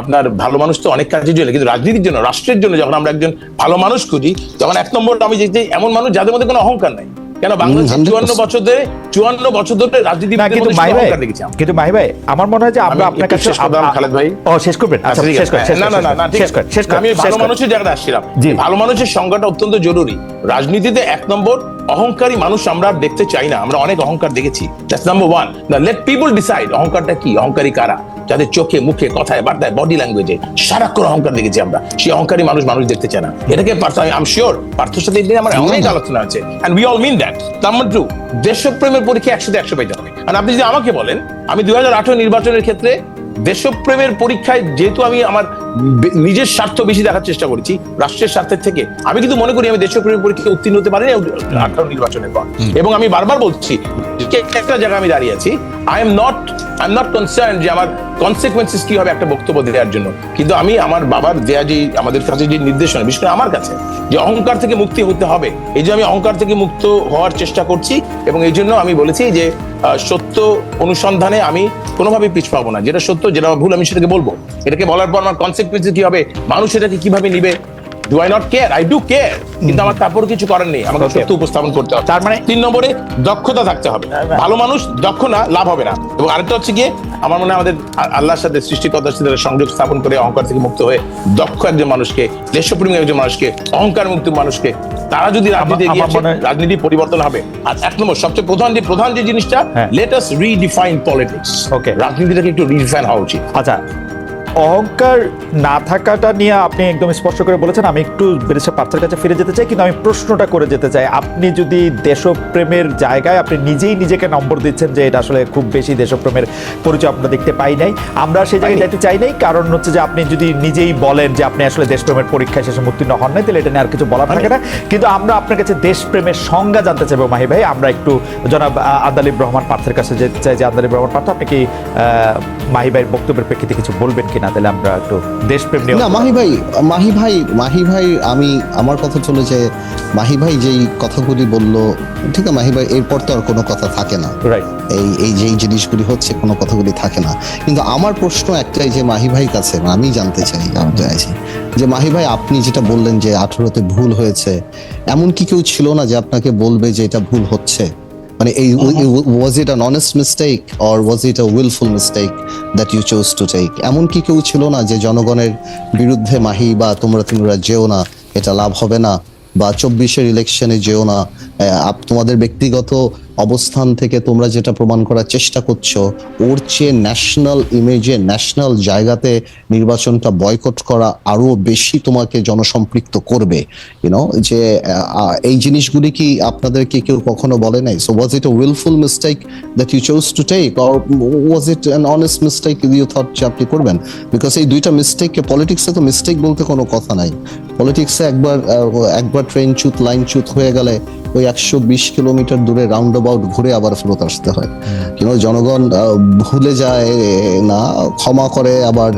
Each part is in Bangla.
আপনার ভালো মানুষ তো অনেক কাজে চলে কিন্তু রাজনীতির জন্য রাষ্ট্রের জন্য যখন আমরা একজন ভালো মানুষ খুঁজি তখন এক নম্বর আমি যে এমন মানুষ যাদের মধ্যে কোনো অহংকার নাই। কেন বাংলাদেশ চুয়ান্ন বছর চুয়ান্ন বছর ধরে রাজনীতি কিন্তু ভাই আমরা। কিন্তু মাহি ভাই আমার মনে হয় যে আমরা আপনার কাছে খালেদ ভাই। ও শেষ করবেন? আচ্ছা শেষ করেন না না না শেষ করেন শেষ করেন আমি ভালো মানুষের জায়গাটা আসছিলাম। ভালো মানুষের সংজ্ঞাটা অত্যন্ত জরুরি। রাজনীতিতে এক নম্বর অহংকারী মানুষ আমরা দেখতে চাই না আমরা অনেক অহংকার দেখেছি। That's number one let people decide অহংকারটা কি অহংকারী কারা? যাদের চোখে মুখে কথায় বার্তায় বডি ল্যাঙ্গুয়েজে সারাক্ষণ অহংকার দেখেছি আমরা। সেই অহংকারী মানুষ মানুষ দেখতে চায় না। এটাকে পার্থ আই এম শিওর পার্থর সাথে নিয়ে আমার অনেক আলোচনা আছে। And we all mean that number two দেশপ্রেমের পরীক্ষা একসাথে একশো পাইতে হবে। আর আপনি যদি আমাকে বলেন আমি দুই হাজার আঠারো নির্বাচনের ক্ষেত্রে দেশপ্রেমের পরীক্ষায় যেহেতু আমি আমার নিজের স্বার্থ বেশি দেখার চেষ্টা করেছি রাষ্ট্রের স্বার্থের থেকে আমি কিন্তু মনে করি আমি দেশপ্রেমের পরীক্ষায় উত্তীর্ণ হতে পারিনি আঠারো নির্বাচনের পর। এবং আমি বারবার বলছি একটা জায়গায় আমি দাঁড়িয়ে আছি I am not I am not concern যে আমার কনসিকুয়েন্সেস কি হবে একটা বক্তব্য দেওয়ার জন্য? কিন্তু আমি আমার বাবার দেয়া যে আমাদের কাছে যে নির্দেশনা, বিশেষ করে আমার কাছে, যে অহংকার থেকে মুক্তি হতে হবে, এই যে আমি অহংকার থেকে মুক্ত হওয়ার চেষ্টা করছি এবং এই জন্য আমি বলেছি যে সত্য অনুসন্ধানে আমি কোনোভাবেই পিছ পাবো না। যেটা সত্য, যেটা ভুল আমি সেটাকে বলব। এটাকে বলার পর আমার কনসিকুয়েন্স কি হবে? মানুষ এটাকে কীভাবে নিবে? Do I not care I do care কিন্তু আমার তারপর কিছু করার নেই। আমাকে সত্য উপস্থাপন করতে হবে। তার মানে- তিন নম্বরে দক্ষতা থাকতে হবে। ভালো মানুষ দক্ষ না লাভ হবে না। এবং আরেকটা হচ্ছে গিয়ে আমার মনে হয় আমাদের আল্লাহর সাথে সৃষ্টিকর্তার সাথে সংযোগ স্থাপন করে অহংকার থেকে মুক্ত হয়ে দক্ষ একজন মানুষকে দেশপ্রেমী একজন মানুষকে অহংকার মুক্ত মানুষকে তারা যদি রাজনীতি আমার এগিয়ে আসে, রাজনীতি পরিবর্তন হবে। আর এক নম্বর সবচেয়ে প্রধান যে প্রধান যে জিনিসটা হ্যাঁ। Let us redefine politics Okay. রাজনীতিটাকে একটু রিডিফাইন হওয়া উচিত। আচ্ছা অহংকার না থাকাটা নিয়ে আপনি একদম স্পষ্ট করে বলেছেন, আমি একটু বেরেসা পার্থের কাছে ফিরে যেতে চাই, কিন্তু আমি প্রশ্নটা করে যেতে চাই। আপনি যদি দেশপ্রেমের জায়গায় আপনি নিজেই নিজেকে নম্বর দিচ্ছেন যে এটা আসলে খুব বেশি দেশপ্রেমের পরিচয় আমরা দেখতে পাই নাই, আমরা সেই জায়গায় যেতে চাই নাই, কারণ হচ্ছে যে আপনি যদি নিজেই বলেন যে আপনি আসলে দেশপ্রেমের পরীক্ষা শেষে উত্তীর্ণ হন নাই, তাহলে এটা নিয়ে আর কিছু বলার থাকে না। কিন্তু আমরা আপনার কাছে দেশপ্রেমের সংজ্ঞা জানতে চাইব, মাহি ভাই, আমরা একটু জনাব আদালিব রহমান পার্থের কাছে যেতে চাই। যে আদালিব রহমান পার্থ, আপনি কি মাহি ভাইয়ের বক্তব্যের প্রেক্ষিতে কিছু বলবেন কিনা তাহলে আমরা একটু দেশপ্রেম নিয়ে না মাহি ভাই মাহি ভাই মাহি ভাই আমি আমার কথা চলে যে মাহি ভাই যেই কথাগুলি বলল ঠিক আছে মাহি ভাই এরপর তো আর কোনো কথা থাকে না। রাইট এই এই যেই জিনিসগুলি হচ্ছে কোনো কথাগুলি থাকে না। কিন্তু আমার প্রশ্ন একটাই যে মাহি ভাই কাছে আমি জানতে চাই জানতে চাইছি যে মাহি ভাই আপনি যেটা বললেন যে আঠারোতে ভুল হয়েছে এমন কি কেউ ছিল না যে আপনাকে বলবে যে এটা ভুল হচ্ছে? মানে এই was it an honest mistake or was it a wilful mistake that you chose to take এমন কি কেউ ছিল না যে জনগণের বিরুদ্ধে মাহি বা তোমরা তোমরা যেও না এটা লাভ হবে না বা চব্বিশের ইলেকশনে যেও না তোমাদের ব্যক্তিগত অবস্থান থেকে তোমরা যেটা প্রমাণ করার চেষ্টা করছ, ওর চেয়ে ন্যাশনাল ইমেজে ন্যাশনাল জায়গাতে নির্বাচনটা বয়কট করা আরও বেশি তোমাকে জনসম্পৃক্ত করবে। ইউনো যে এই জিনিসগুলি কি আপনাদেরকে কেউ কখনো বলে নাই? So was it a wilful mistake that you chose to take or was it an honest mistake you thought যে আপনি করবেন? বিকজ এই দুইটা মিস্টেককে পলিটিক্সে তো মিস্টেক বলতে কোনো কথা নাই। পলিটিক্সে একবার একবার ট্রেন চুত লাইন চুত হয়ে গেলে ওই একশো বিশ কিলোমিটার দূরে রাউন্ড অ্যাবাউট ঘুরে আবার ফেরত আসতে হয়। কিন্তু জনগণ ভুলে যায় না ক্ষমা করে আবার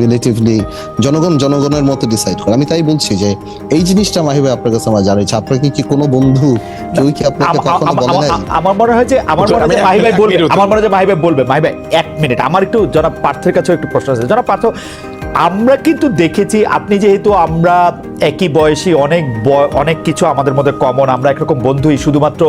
রিলেটিভলি জনগণ জনগণের মতো ডিসাইড করে। আমি তাই বলছি যে এই জিনিসটা মাহিবে আপনার কাছে আমরা জানাচ্ছি আপনাকে কি কোনো বন্ধু কেউ কি আপনাকে কখনো বলে নাই? আমার মনে হয় যে আমার মনে হয় যে মাহি ভাই বলবে আমার মনে হয় যে মাহি ভাই বলবে। মাহি ভাই এক মিনিট। আমার একটু জনাব পার্থের কাছেও একটু প্রশ্ন আছে। জনাব পার্থ আমরা কিন্তু দেখেছি আপনি যেহেতু আমরা একই বয়সী অনেক অনেক কিছু আমাদের মধ্যে কমন আমরা একরকম বন্ধুই শুধুমাত্র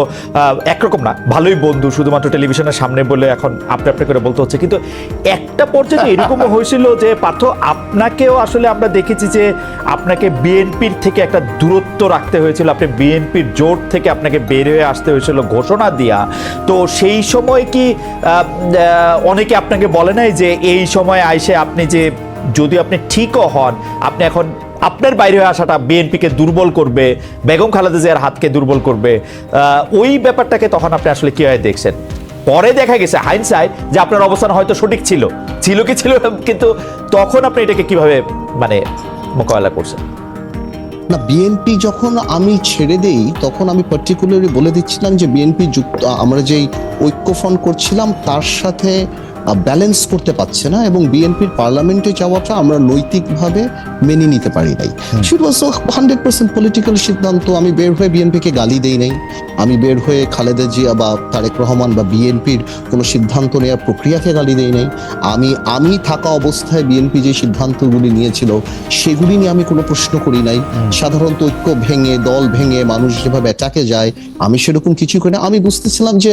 একরকম না ভালোই বন্ধু শুধুমাত্র টেলিভিশনের সামনে বলে এখন আপনি আপনি করে বলতে হচ্ছে। কিন্তু একটা পর্যায়ে এরকমও হয়েছিল যে পার্থ আপনাকেও আসলে আমরা দেখেছি যে আপনাকে বিএনপির থেকে একটা দূরত্ব রাখতে হয়েছিল আপনি বিএনপির জোট থেকে আপনাকে বের হয়ে আসতে হয়েছিল ঘোষণা দিয়া। তো সেই সময় কি অনেকে আপনাকে বলে নাই যে এই সময় আইসে আপনি যে যদি আপনি ঠিকও হন, আপনি এখন আপনার বাইরে হয়ে আসাটা বিএনপিকে দুর্বল করবে, বেগম খালেদা জিয়ার হাতকে দুর্বল করবে ওই ব্যাপারটাকে তখন আপনি আসলে কীভাবে দেখছেন? পরে দেখা গেছে হাইনসাইড যে আপনার অবস্থান হয়তো সঠিক ছিল। ছিল কি ছিল কিন্তু তখন আপনি এটাকে কীভাবে মানে মোকাবেলা করছেন? না, বিএনপি যখন আমি ছেড়ে দেই, তখন আমি পার্টিকুলারলি বলে দিচ্ছিলাম যে বিএনপি যুক্ত, আমরা যেই ঐক্য ফ্রন্ট করছিলাম, তার সাথে ব্যালেন্স করতে পারছে না এবং বিএনপির পার্লামেন্টে যাওয়াটা আমরা নৈতিকভাবে মেনে নিতে পারি নাই। That was hundred percent political সিদ্ধান্ত আমি বের হয়ে বিএনপিকে গালি দেই নাই। আমি বের হয়ে খালেদা জিয়া বা তারেক রহমান বা বিএনপির কোনো সিদ্ধান্ত নেওয়ার প্রক্রিয়াকে গালি দেই নাই। আমি আমি থাকা অবস্থায় বিএনপি যে সিদ্ধান্তগুলি নিয়েছিল সেগুলি নিয়ে আমি কোনো প্রশ্ন করি নাই। সাধারণত ঐক্য ভেঙে দল ভেঙে মানুষ যেভাবে অ্যাটাকে যায় আমি সেরকম কিছু করি না। আমি বুঝতেছিলাম যে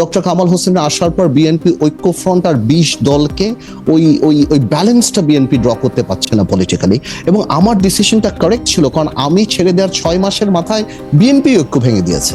ডক্টর কামাল হোসেন আসার পর বিএনপি ঐক্য ফ্রন্ট আর বিশ দলকে ওই ওই ওই ব্যালেন্সটা বিএনপি ড্র করতে পারছে না পলিটিক্যালি এবং আমার ডিসিশনটা কারেক্ট ছিল, কারণ আমি ছেড়ে দেওয়ার ছয় মাসের মাথায় বিএনপি ঐক্য ভেঙে দিয়েছে।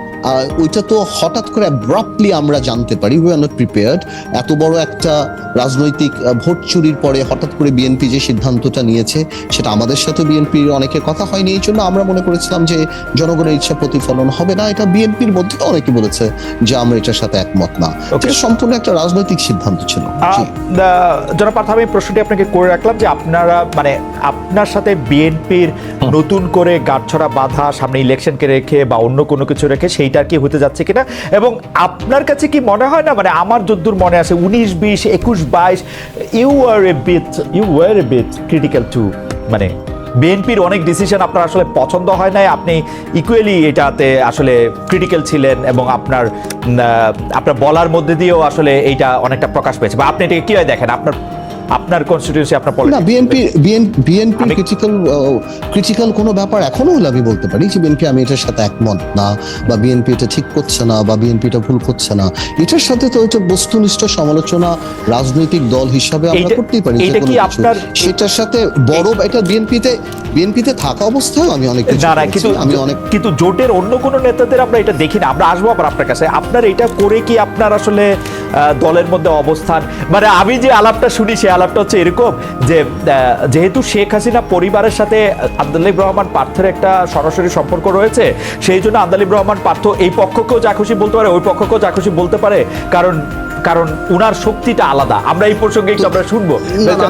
ওইটা তো হঠাৎ করে অ্যাব্রাপ্টলি আমরা জানতে পারি উই আর নট প্রিপেয়ার্ড এত বড় একটা রাজনৈতিক ভোট চুরির পরে হঠাৎ করে বিএনপি যে সিদ্ধান্তটা নিয়েছে সেটা আমাদের সাথে বিএনপির অনেকের কথা হয়নি এই জন্য আমরা মনে করেছিলাম যে জনগণের ইচ্ছা প্রতিফলন হবে না। এটা বিএনপির মধ্যে অনেকে বলেছে যে আমরা এটার সাথে একমত না. এটা সম্পূর্ণ একটা রাজনৈতিক সিদ্ধান্ত ছিল। জনাব পার্থ আমি প্রশ্নটি আপনাকে করে রাখলাম যে আপনারা মানে আপনার সাথে বিএনপির নতুন করে গাঁটছড়া বাধা সামনে ইলেকশনকে রেখে বা অন্য কোনো কিছু রেখে সেইটা কি হতে যাচ্ছে কিনা? এবং আপনার কাছে কি মনে হয় না? মানে আমার যদ্দূর মনে আছে, উনিশ, বিশ, একুশ, বাইশ you are a bit you were a bit critical to মানে বিএনপির অনেক ডিসিশন আপনার আসলে পছন্দ হয় নাই। আপনি ইকুয়ালি এটাতে আসলে ক্রিটিক্যাল ছিলেন এবং আপনার আপনার বলার মধ্যে দিয়েও আসলে এইটা অনেকটা প্রকাশ পেয়েছে। বা আপনি এটাকে কীভাবে দেখেন? আপনার আপনার কনস্টিটিউন্সি আপনার না বিএনপি বিএনপি ক্রিটিক্যাল ক্রিটিক্যাল কোনো ব্যাপার এখনও হলে আমি বলতে পারি যে বিএনপি আমি এটার সাথে একমত না বা বিএনপি এটা ঠিক করছে না বা বিএনপি এটা ভুল করছে না। এটার সাথে তো এটা বস্তুনিষ্ঠ সমালোচনা রাজনৈতিক দল হিসাবে আমরা করতেই পারি যে কোনো কিছু। আপনার- সেটার সাথে বড় এটা বিএনপিতে বিএনপিতে থাকা অবস্থায় আমি অনেক কিছু আমি অনেক কিন্তু জোটের অন্য কোনো নেতাদের আমরা এটা দেখি না আমরা আসব আবার আপনার কাছে। আপনার এটা করে কি আপনার আসলে দলের মধ্যে অবস্থান। মানে আমি যে আলাপটা শুনি, সেই আলাপটা হচ্ছে এরকম যে যেহেতু শেখ হাসিনা পরিবারের সাথে আন্দালিব রহমান পার্থের একটা সরাসরি সম্পর্ক রয়েছে, সেই জন্য আন্দালিব রহমান পার্থ এই পক্ষকেও যা খুশি বলতে পারে, ওই পক্ষকেও যা খুশি বলতে পারে। কারণ কারণ উনার শক্তিটা আলাদা। আমরা এই প্রসঙ্গে একটু আমরা শুনব।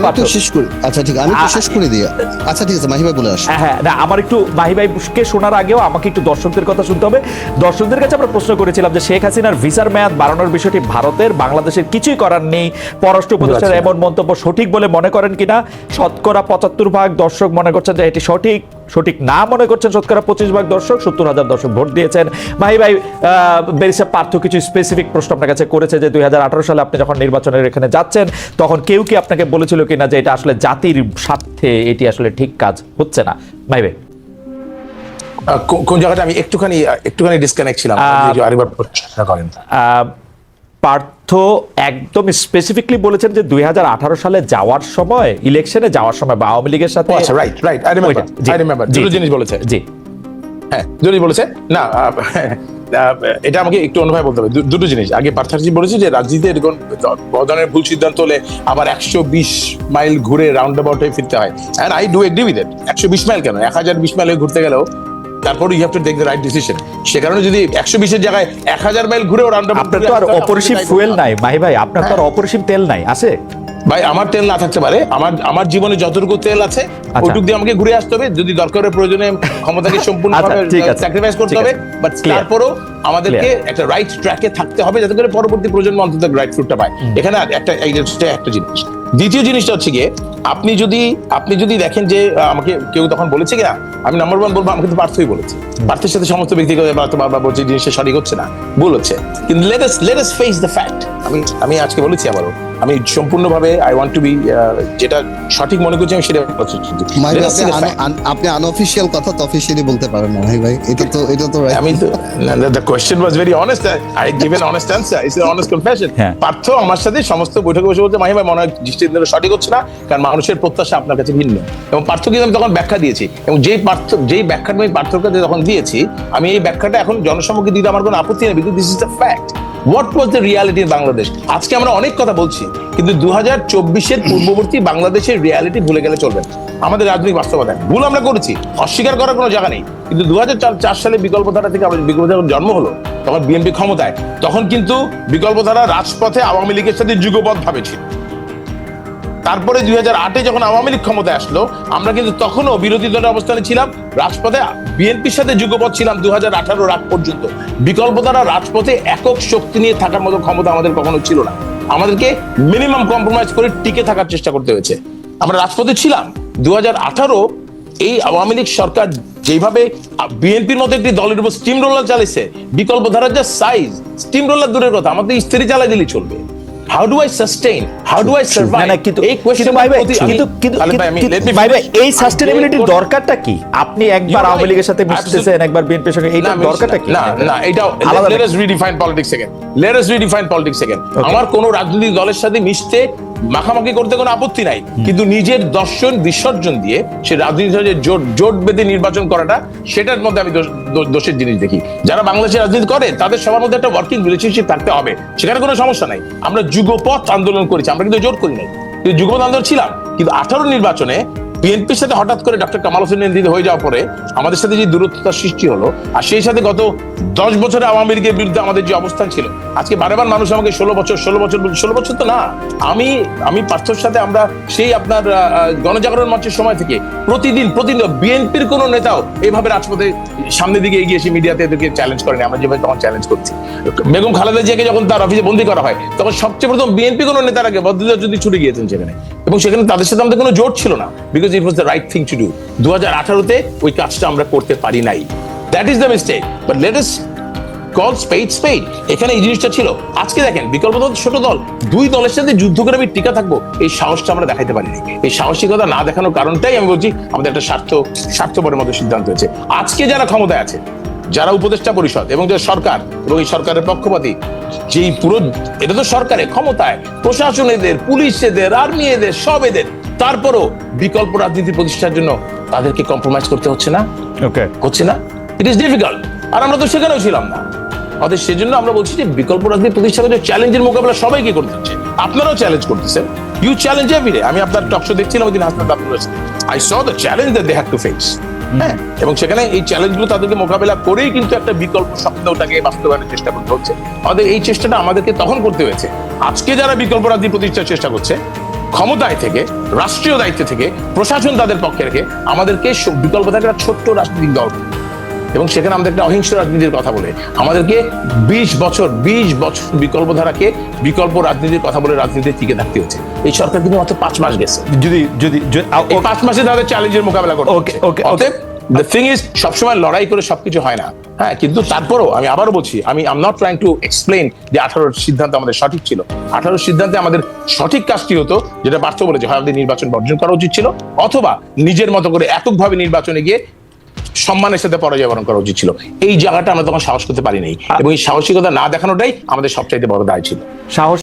আমি। শেষ করি। আচ্ছা ঠিক আমি একটু শেষ করে দিই। আচ্ছা ঠিক আছে মাহিবা বলে আসো হ্যাঁ না আমার একটু মাহি ভাইকে শোনার আগেও আমাকে একটু দর্শকদের কথা শুনতে হবে। দর্শকদের কাছে আমরা প্রশ্ন করেছিলাম যে শেখ হাসিনার ভিসার মেয়াদ বাড়ানোর বিষয়টি ভারতের বাংলাদেশের কিছুই করার নেই। পররাষ্ট্র উপদেষ্টার। এমন মন্তব্য সঠিক বলে মনে করেন কিনা? শতকরা পঁচাত্তর ভাগ দর্শক মনে করছেন যে এটি সঠিক। সঠিক না মনে করছেন শতকরা পঁচিশ ভাগ দর্শক সত্তর হাজার দর্শক ভোট দিয়েছেন। ভাই ভাই বেরিসা পার্থ কিছু স্পেসিফিক প্রশ্ন আপনার কাছে করেছে যে দুই হাজার আঠারো সালে আপনি যখন নির্বাচনের এখানে যাচ্ছেন তখন কেউ কি আপনাকে বলেছিল কিনা যে এটা আসলে জাতির স্বার্থে এটি আসলে ঠিক কাজ হচ্ছে না? ভাই। ভাই কোন জায়গাটা আমি একটুখানি একটুখানি ডিসকানেক্ট ছিলাম আরেকবার করেন। পার্থ একদম স্পেসিফিকলি বলেছেন যে দুই হাজার আঠারো সালে যাওয়ার সময় ইলেকশনে যাওয়ার সময় বা আওয়ামী লীগের সাথে আচ্ছা right right I remember I remember দুটো জিনিস বলেছে। জি। হ্যাঁ দুটো বলেছে। না এটা আমাকে একটু অন্যভাবে বলতে হবে। দুটো জিনিস। আগে পার্থাজি বলেছে যে রাজনীতিতে এরকম ধরনের ভুল সিদ্ধান্ত হলে আবার একশো বিশ মাইল ঘুরে রাউন্ড অ্যাবাউট হয়ে ফিরতে হয়। And I do agree with it একশো বিশ মাইল কেন? এক হাজার বিশ মাইল ঘুরতে গেলেও তারপরে you have to take the right decision সে কারণে যদি একশো বিশের জায়গায় এক হাজার মাইল ঘুরেও রাউন্ড আপনার তো আর অপরিসীম ফুয়েল নাই। মাহি ভাই আপনার তো আর অপরিসীম তেল নাই। আছে? ভাই আমার তেল না থাকতে পারে। আমার আমার জীবনে যতটুকু তেল আছে আচ্ছা। দিয়ে আমাকে ঘুরে আসতে হবে। যদি দরকারের প্রয়োজনে ক্ষমতাকে সম্পূর্ণভাবে আচ্ছা, স্যাক্রিফাইস করতে হবে। বাট তারপরও আমাদেরকে একটা রাইট ট্র্যাকে থাকতে হবে যাতে করে পরবর্তী প্রজন্ম অন্তত রাইট ফ্রুটটা পায়। এখানে আর একটা একটা জিনিস। দ্বিতীয় জিনিসটা হচ্ছে গিয়ে আপনি যদি আপনি যদি দেখেন যে আমাকে কেউ তখন বলেছে কিনা আমি নাম্বার ওয়ান বলব আমাকে তো পার্থই বলেছে পার্থের সাথে সমস্ত ব্যক্তিগত বারবার বলছে জিনিসটা সঠিক হচ্ছে না ভুল হচ্ছে কিন্তু let us let us face the fact আমি আমি আজকে বলেছি আবারও আমি সম্পূর্ণভাবে আই ওয়ান্ট টু বি যেটা সঠিক মনে করছি আমি সেটা আপনি see the আন- fact. আন- আপনি আনঅফিসিয়াল কথা তো অফিসিয়ালি বলতে পারেন না ভাই ভাই এটা তো এটা তো. আমি তো the question was very honest I give an honest answer it's honest confession হ্যাঁ। পার্থ আমার সাথে সমস্ত বৈঠকে বসে বলতে মাহিমা মনে হয় দৃষ্টিতে সঠিক হচ্ছে না কারণ মানুষের প্রত্যাশা আপনার কাছে ভিন্ন। এবং পার্থক্য আমি তখন ব্যাখ্যা দিয়েছি। এবং যেই পার্থ, যেই ব্যাখ্যাটা আমি পার্থর কাছে যখন দিয়েছি, আমি এই ব্যাখ্যাটা এখন জনসম্মুখে দিতে আমার কোনো আপত্তি নেই because this is the fact what was the reality in Bangladesh আজকে আমরা অনেক কথা বলছি, কিন্তু দু হাজার চব্বিশের পূর্ববর্তী বাংলাদেশের রিয়ালিটি ভুলে গেলে চলবে আমাদের রাজনৈতিক বাস্তবতা। ভুল আমরা করেছি, অস্বীকার করার কোনো জায়গা নেই। কিন্তু দু চার সালে বিকল্পধারা থেকে আমাদের বিকল্পধারা জন্ম হলো, তখন বিএনপি ক্ষমতায়। তখন কিন্তু বিকল্পধারা রাজপথে আওয়ামী লীগের সাথে যুগপথ ভাবে ছিল তারপরে দুই হাজার আটে যখন আওয়ামী লীগ ক্ষমতায় আসলো, আমরা কিন্তু তখনও বিরোধী দলের অবস্থানে ছিলাম, রাজপথে বিএনপির সাথে যুগপথ ছিলাম দু হাজার আঠারো রাগ পর্যন্ত। বিকল্প দ্বারা রাজপথে একক শক্তি নিয়ে থাকার মতো ক্ষমতা আমাদের কখনো ছিল না। আমাদেরকে মিনিমাম কম্প্রোমাইজ করে টিকে থাকার চেষ্টা করতে হয়েছে। আমরা রাজপথে ছিলাম। দু হাজার আঠারো এই আওয়ামী লীগ সরকার যেভাবে বিএনপির মতো একটি দলের উপর স্টিম রোলার চালিয়েছে বিকল্প ধারার যা সাইজ স্টিম রোলার দূরের কথা আমাদের স্ত্রী চালাই দিলেই চলবে। How do I sustain how do I survive না, কিন্তু এই কোশ্চেন ভাই ভাই, কিন্তু কিন্তু ভাই ভাই, এই সাস্টেইনেবিলিটির দরকারটা কি? আপনি একবার আওয়ামী লীগের সাথে মিশতেছেন একবার বিএনপির সঙ্গে এইটা দরকারটা কি? না না এটা let us redefine politics again let us redefine politics Okay. আমার কোন রাজনৈতিক দলের সাথে মিশতে মাখামাখি করতে কোনো আপত্তি নাই। কিন্তু নিজের দর্শন বিসর্জন দিয়ে সে রাজনীতি জোট জোট বেঁধে নির্বাচন করাটা সেটার মধ্যে আমি দোষের জিনিস দেখি। যারা বাংলাদেশে রাজনীতি করে তাদের সবার মধ্যে একটা ওয়ার্কিং রিলেশনশিপ থাকতে হবে। সেখানে কোনো সমস্যা নাই। আমরা যুগপথ আন্দোলন করেছি আমরা কিন্তু জোট করি নাই। কিন্তু যুগপথ আন্দোলন ছিলাম। কিন্তু আঠারো নির্বাচনে বিএনপির সাথে হঠাৎ করে ডক্টর কামাল হোসেন নেতৃত্ব হয়ে যাওয়ার পরে আমাদের সাথে যে দূরত্বতার সৃষ্টি হলো আর সেই সাথে গত দশ বছরে আওয়ামী লীগের বিরুদ্ধে আমাদের যে অবস্থান ছিল আজকে বারবার মানুষ আমাকে ষোলো বছর ষোলো বছর ষোলো বছর তো না, আমি আমি পার্থর সাথে আমরা সেই আপনার গণজাগরণ মঞ্চের সময় থেকে প্রতিদিন প্রতিদিন বিএনপির কোনো নেতাও এইভাবে রাজপথে সামনের দিকে এগিয়ে এসে মিডিয়াতে এদেরকে চ্যালেঞ্জ করেনি, আমরা যেভাবে তখন চ্যালেঞ্জ করছি। বেগম খালেদা জিয়াকে যখন তার অফিসে বন্দি করা হয়, তখন সবচেয়ে প্রথম বিএনপি কোনো নেতার আগে বদলিদার যদি ছুটে গিয়েছেন সেখানে। এবং সেখানে তাদের সাথে আমাদের কোনো জোট ছিল না because it was the right thing to do দু হাজার আঠারোতে ওই কাজটা আমরা করতে পারি নাই। That is the mistake but let us call spade spade. এখানে এই জিনিসটা ছিল। আজকে দেখেন বিকল্প দল ছোট দল। দুই দলের সাথে যুদ্ধ করে আমি টিকা থাকব। এই সাহসটা আমরা দেখাইতে পারিনি। এই সাহসিকতা না দেখানোর কারণটাই আমি বলছি আমাদের একটা স্বার্থ স্বার্থপরের মতো সিদ্ধান্ত হয়েছে। আজকে যারা ক্ষমতায় আছে যারা উপদেষ্টা পরিষদ এবং যে সরকার এবং এই সরকারের পক্ষপাতী যেই পুরো এটা তো সরকারের ক্ষমতায় প্রশাসন এদের পুলিশ এদের আর্মি এদের সব এদের তারপরও বিকল্প রাজনীতি প্রতিষ্ঠার জন্য তাদেরকে কম্প্রোমাইজ করতে হচ্ছে না? ওকে হচ্ছে না? ইট ইজ ডিফিকাল্ট আর আমরা তো সেখানেও ছিলাম না। অতএব সেজন্য আমরা বলছি যে বিকল্প রাজনীতি প্রতিষ্ঠা করে চ্যালেঞ্জের মোকাবেলা সবাইকে করতে হচ্ছে আপনারাও চ্যালেঞ্জ করতেছেন। ইউ চ্যালেঞ্জ এভরি আমি আপনার টকশো দেখছিলাম, ওই দিন হাসনাত আপনার I saw the challenge that they have to face হ্যাঁ? এবং সেখানে এই চ্যালেঞ্জগুলো তাদেরকে মোকাবেলা করেই কিন্তু একটা বিকল্প স্বপ্নটাকে বাস্তবায়নের চেষ্টা করতে হচ্ছে। আমাদের এই চেষ্টাটা আমাদেরকে তখন করতে হয়েছে। আজকে যারা বিকল্প রাজনীতি প্রতিষ্ঠার চেষ্টা করছে, ক্ষমতায় থেকে, রাষ্ট্রীয় দায়িত্ব থেকে, প্রশাসন তাদের পক্ষে রেখে আমাদেরকে বিকল্প থাকে একটা ছোট্ট রাজনৈতিক দল। এবং সেখানে আমাদের একটা অহিংস রাজনীতির কথা বলে। আমাদেরকে বিশ বছর বিশ বছর বিকল্প ধারাকে বিকল্প রাজনীতির কথা বলে রাজনীতি টিকে থাকতে হচ্ছে। এই সরকার কিন্তু মাত্র পাঁচ মাস গেছে। যদি যদি পাঁচ মাসে তাদের চ্যালেঞ্জের মোকাবেলা করতে okay, okay. অতএব দ্য থিং ইজ সবসময় লড়াই করে সবকিছু হয় না। হ্যাঁ কিন্তু তারপরও আমি আবারও বলছি আমি am not trying to explain যে আঠারোর সিদ্ধান্ত আমাদের সঠিক ছিল। আঠারোর সিদ্ধান্তে আমাদের সঠিক কাজটি হতো যেটা পার্থ বলেছে হয় আমাদের নির্বাচন বর্জন করা উচিত ছিল অথবা নিজের মতো করে এককভাবে নির্বাচনে গিয়ে সম্মানের সাথে পরাজয় বরণ করা উচিত ছিল। এই জায়গাটা আমরা তখন সাহস করতে পারিনি। নাই এবং এই সাহসিকতা না দেখানোটাই আমাদের সবচাইতে বড় দায় ছিল। সাহস